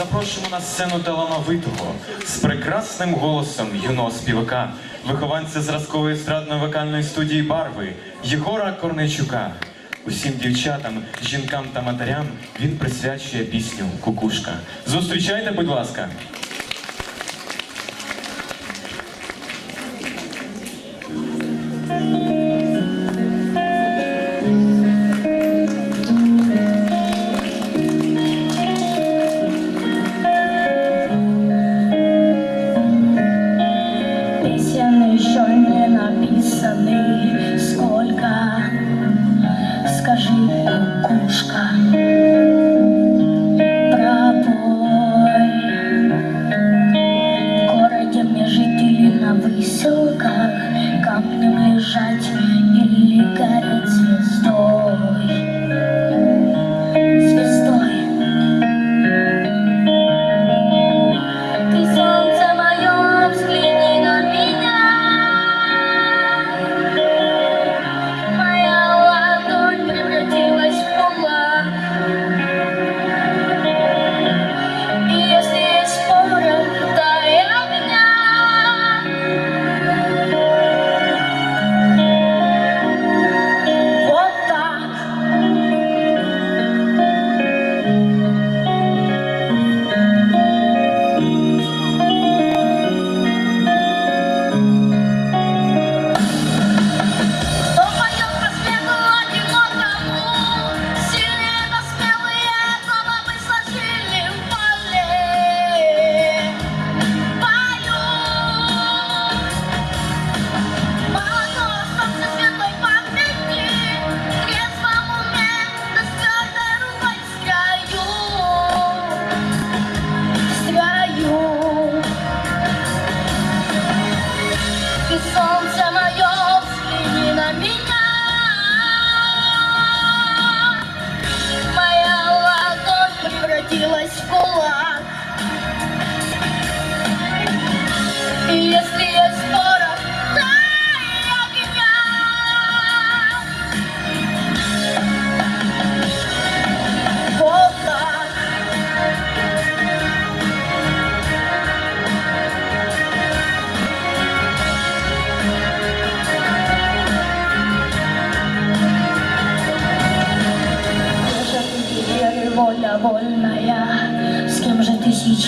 запрошуємо на сцену талановитого з прекрасним голосом юного співака, вихованця зразкової естрадної вокальної студії Барви Єгора Корнейчука. Усім дівчатам, жінкам та матерям він присвячує пісню Кукушка. Зустрічайте, будь ласка.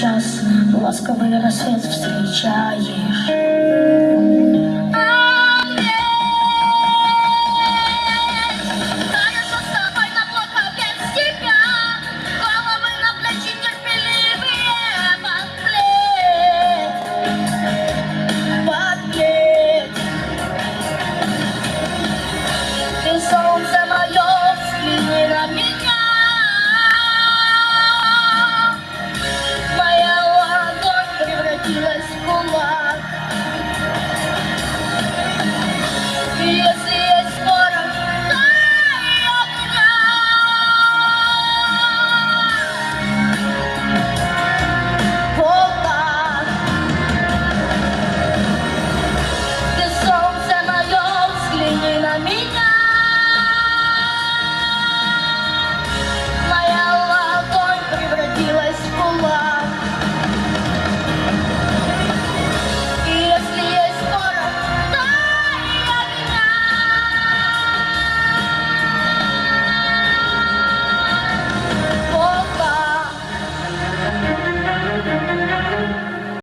Сейчас ласковый рассвет встречаешь.